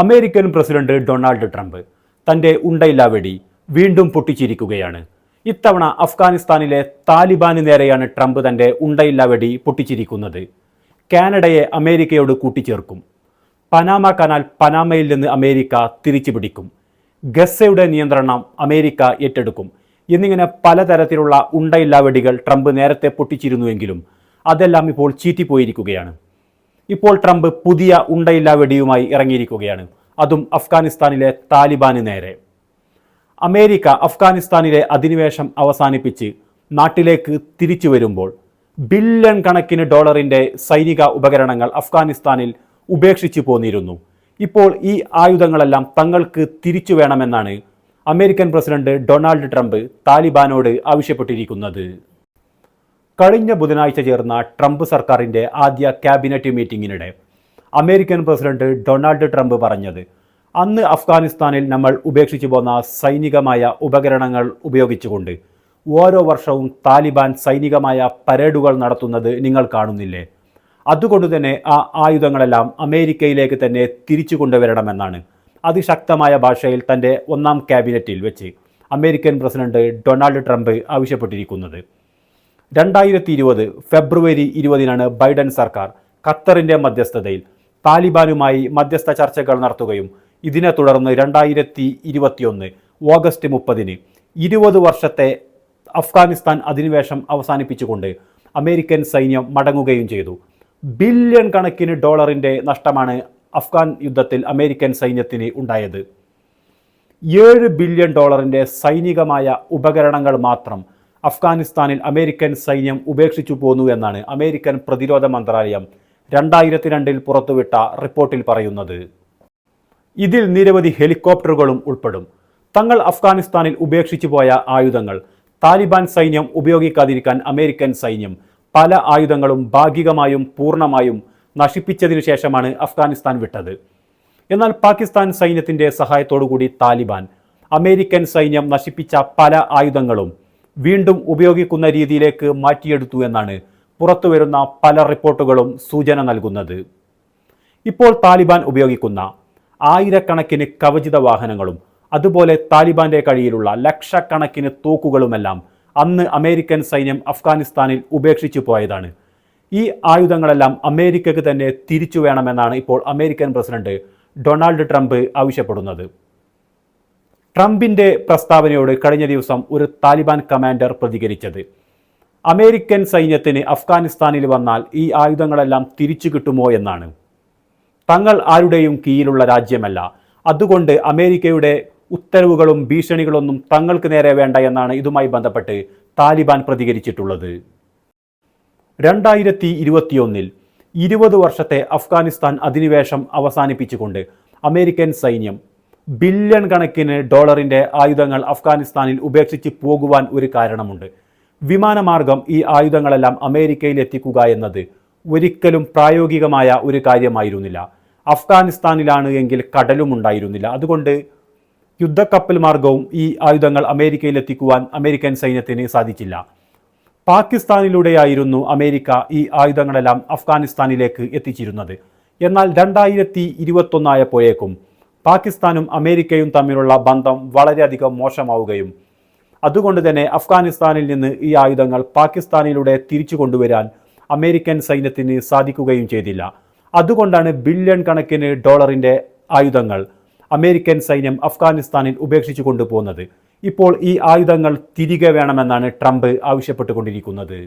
American president Donald Trump തന്റെ ഉണ്ടയില്ലാ വെടി വീണ്ടും പൊട്ടിച്ചിരിക്കുകയാണ്. ഇത്തവണ അഫ്ഗാനിസ്ഥാനിലെ താലിബാന് നേരെയാണ് ട്രംപ് തന്റെ ഉണ്ടയില്ലാ വെടി പൊട്ടിച്ചിരിക്കുന്നത്. കാനഡയെ അമേരിക്കയോട് കൂട്ടിച്ചേർക്കും. പനാമ കനാൽ പനാമയിൽ നിന്ന് അമേരിക്ക തിരിച്ചു പിടിക്കും ഗസയുടെ നിയന്ത്രണം അമേരിക്ക ഏറ്റെടുക്കും. എന്നിങ്ങനെ പലതരത്തിലുള്ള ഉണ്ടയില്ലാ വെടികൾ ട്രംപ് നേരത്തെ പൊട്ടിച്ചിരുന്നുവെങ്കിലും അതെല്ലാം ഇപ്പോൾ ചീറ്റിപ്പോയിരിക്കുകയാണ്. ഇപ്പോൾ ട്രംപ് പുതിയ ഉണ്ടയില്ലാ വെടിയുമായി ഇറങ്ങിയിരിക്കുകയാണ്. അതും അഫ്ഗാനിസ്ഥാനിലെ താലിബാന് നേരെ. അമേരിക്ക അഫ്ഗാനിസ്ഥാനിലെ അധിനിവേശം അവസാനിപ്പിച്ച് നാട്ടിലേക്ക് തിരിച്ചു വരുമ്പോൾ ബില്യൺ കണക്കിന് ഡോളറിന്റെ സൈനിക ഉപകരണങ്ങൾ അഫ്ഗാനിസ്ഥാനിൽ ഉപേക്ഷിച്ചു പോന്നിരുന്നു. ഇപ്പോൾ ഈ ആയുധങ്ങളെല്ലാം തങ്ങൾക്ക് തിരിച്ചു വേണമെന്നാണ് അമേരിക്കൻ പ്രസിഡന്റ് ഡൊണാൾഡ് ട്രംപ് താലിബാനോട് ആവശ്യപ്പെട്ടിരിക്കുന്നത്. കഴിഞ്ഞ ബുധനാഴ്ച ചേർന്ന ട്രംപ് സർക്കാരിന്റെ ആദ്യ ക്യാബിനറ്റ് മീറ്റിംഗിനിടെ അമേരിക്കൻ പ്രസിഡന്റ് ഡൊണാൾഡ് ട്രംപ് പറഞ്ഞത് അന്ന് അഫ്ഗാനിസ്ഥാനിൽ നമ്മൾ ഉപേക്ഷിച്ചു പോന്ന സൈനികമായ ഉപകരണങ്ങൾ ഉപയോഗിച്ചുകൊണ്ട് ഓരോ വർഷവും താലിബാൻ സൈനികമായ പരേഡുകൾ നടത്തുന്നത് നിങ്ങൾ കാണുന്നില്ലേ? അതുകൊണ്ട് തന്നെ ആ ആയുധങ്ങളെല്ലാം അമേരിക്കയിലേക്ക് തന്നെ തിരിച്ചു കൊണ്ടുവരണമെന്നാണ് അതിശക്തമായ ഭാഷയിൽ തന്റെ ഒന്നാം ക്യാബിനറ്റിൽ വെച്ച് അമേരിക്കൻ പ്രസിഡന്റ് ഡൊണാൾഡ് ട്രംപ് ആവശ്യപ്പെട്ടിരിക്കുന്നത്. രണ്ടായിരത്തി ഇരുപത് ഫെബ്രുവരി ഇരുപതിനാണ് ബൈഡൻ സർക്കാർ ഖത്തറിന്റെ മധ്യസ്ഥതയിൽ താലിബാനുമായി മധ്യസ്ഥ ചർച്ചകൾ നടത്തുകയും ഇതിനെ തുടർന്ന് രണ്ടായിരത്തി ഇരുപത്തിയൊന്ന് ഓഗസ്റ്റ് മുപ്പതിന് ഇരുപത് വർഷത്തെ അഫ്ഗാനിസ്ഥാൻ അധിനിവേശം അവസാനിപ്പിച്ചുകൊണ്ട് അമേരിക്കൻ സൈന്യം മടങ്ങുകയും ചെയ്തു. ബില്യൺ കണക്കിന് ഡോളറിന്റെ നഷ്ടമാണ് അഫ്ഗാൻ യുദ്ധത്തിൽ അമേരിക്കൻ സൈന്യത്തിന് ഉണ്ടായത്. ഏഴ് ബില്യൺ ഡോളറിന്റെ സൈനികമായ ഉപകരണങ്ങൾ മാത്രം അഫ്ഗാനിസ്ഥാനിൽ അമേരിക്കൻ സൈന്യം ഉപേക്ഷിച്ചു പോന്നു എന്നാണ് അമേരിക്കൻ പ്രതിരോധ മന്ത്രാലയം രണ്ടായിരത്തി രണ്ടിൽ പുറത്തുവിട്ട റിപ്പോർട്ടിൽ പറയുന്നത്. ഇതിൽ നിരവധി ഹെലികോപ്റ്ററുകളും ഉൾപ്പെടും. തങ്ങൾ അഫ്ഗാനിസ്ഥാനിൽ ഉപേക്ഷിച്ചു പോയ ആയുധങ്ങൾ താലിബാൻ സൈന്യം ഉപയോഗിക്കാതിരിക്കാൻ അമേരിക്കൻ സൈന്യം പല ആയുധങ്ങളും ഭാഗികമായും പൂർണമായും നശിപ്പിച്ചതിനു ശേഷമാണ് അഫ്ഗാനിസ്ഥാൻ വിട്ടത്. എന്നാൽ പാകിസ്ഥാൻ സൈന്യത്തിന്റെ സഹായത്തോടുകൂടി താലിബാൻ അമേരിക്കൻ സൈന്യം നശിപ്പിച്ച പല ആയുധങ്ങളും വീണ്ടും ഉപയോഗിക്കുന്ന രീതിയിലേക്ക് മാറ്റിയെടുത്തു എന്നാണ് പുറത്തുവരുന്ന പല റിപ്പോർട്ടുകളും സൂചന നൽകുന്നത്. ഇപ്പോൾ താലിബാൻ ഉപയോഗിക്കുന്ന ആയിരക്കണക്കിന് കവചിത വാഹനങ്ങളും അതുപോലെ താലിബാന്റെ കയ്യിലുള്ള ലക്ഷക്കണക്കിന് തോക്കുകളുമെല്ലാം അന്ന് അമേരിക്കൻ സൈന്യം അഫ്ഗാനിസ്ഥാനിൽ ഉപേക്ഷിച്ചു പോയതാണ്. ഈ ആയുധങ്ങളെല്ലാം അമേരിക്കക്ക് തന്നെ തിരിച്ചു വേണമെന്നാണ് ഇപ്പോൾ അമേരിക്കൻ പ്രസിഡന്റ് ഡൊണാൾഡ് ട്രംപ് ആവശ്യപ്പെടുന്നത്. ട്രംപിന്റെ പ്രസ്താവനയോട് കഴിഞ്ഞ ദിവസം ഒരു താലിബാൻ കമാൻഡർ പ്രതികരിച്ചത്. അമേരിക്കൻ സൈന്യത്തിന് അഫ്ഗാനിസ്ഥാനിൽ വന്നാൽ ഈ ആയുധങ്ങളെല്ലാം തിരിച്ചു കിട്ടുമോ എന്നാണ്. തങ്ങൾ ആരുടെയും കീഴിലുള്ള രാജ്യമല്ല. അതുകൊണ്ട് അമേരിക്കയുടെ ഉത്തരവുകളും ഭീഷണികളൊന്നും തങ്ങൾക്ക് നേരെ വേണ്ട എന്നാണ് ഇതുമായി ബന്ധപ്പെട്ട് താലിബാൻ പ്രതികരിച്ചിട്ടുള്ളത്. രണ്ടായിരത്തി ഇരുപത്തിയൊന്നിൽ ഇരുപത് വർഷത്തെ അഫ്ഗാനിസ്ഥാൻ അധിനിവേശം അവസാനിപ്പിച്ചുകൊണ്ട് അമേരിക്കൻ സൈന്യം ബില്യൺ കണക്കിന് ഡോളറിന്റെ ആയുധങ്ങൾ അഫ്ഗാനിസ്ഥാനിൽ ഉപേക്ഷിച്ച് പോകുവാൻ ഒരു കാരണമുണ്ട്. വിമാനമാർഗം ഈ ആയുധങ്ങളെല്ലാം അമേരിക്കയിൽ എത്തിക്കുക എന്നത് ഒരിക്കലും പ്രായോഗികമായ ഒരു കാര്യമായിരുന്നില്ല. അഫ്ഗാനിസ്ഥാനിലാണ് എങ്കിൽ കടലും ഉണ്ടായിരുന്നില്ല. അതുകൊണ്ട് യുദ്ധക്കപ്പൽ മാർഗവും ഈ ആയുധങ്ങൾ അമേരിക്കയിൽ എത്തിക്കുവാൻ അമേരിക്കൻ സൈന്യത്തിന് സാധിച്ചില്ല. പാകിസ്ഥാനിലൂടെയായിരുന്നു അമേരിക്ക ഈ ആയുധങ്ങളെല്ലാം അഫ്ഗാനിസ്ഥാനിലേക്ക് എത്തിച്ചിരുന്നത്. എന്നാൽ രണ്ടായിരത്തി ഇരുപത്തൊന്നായപ്പോഴേക്കും പാകിസ്ഥാനും അമേരിക്കയും തമ്മിലുള്ള ബന്ധം വളരെയധികം മോശമാവുകയും അതുകൊണ്ട് തന്നെ അഫ്ഗാനിസ്ഥാനിൽ നിന്ന് ഈ ആയുധങ്ങൾ പാകിസ്ഥാനിലൂടെ തിരിച്ചു കൊണ്ടുവരാൻ അമേരിക്കൻ സൈന്യത്തിന് സാധിക്കുകയും ചെയ്തില്ല. അതുകൊണ്ടാണ് ബില്യൺ കണക്കിന് ഡോളറിന്റെ ആയുധങ്ങൾ അമേരിക്കൻ സൈന്യം അഫ്ഗാനിസ്ഥാനിൽ ഉപേക്ഷിച്ചു കൊണ്ടുപോകുന്നത്. ഇപ്പോൾ ഈ ആയുധങ്ങൾ തിരികെ വേണമെന്നാണ് ട്രംപ് ആവശ്യപ്പെട്ടുകൊണ്ടിരിക്കുന്നത്.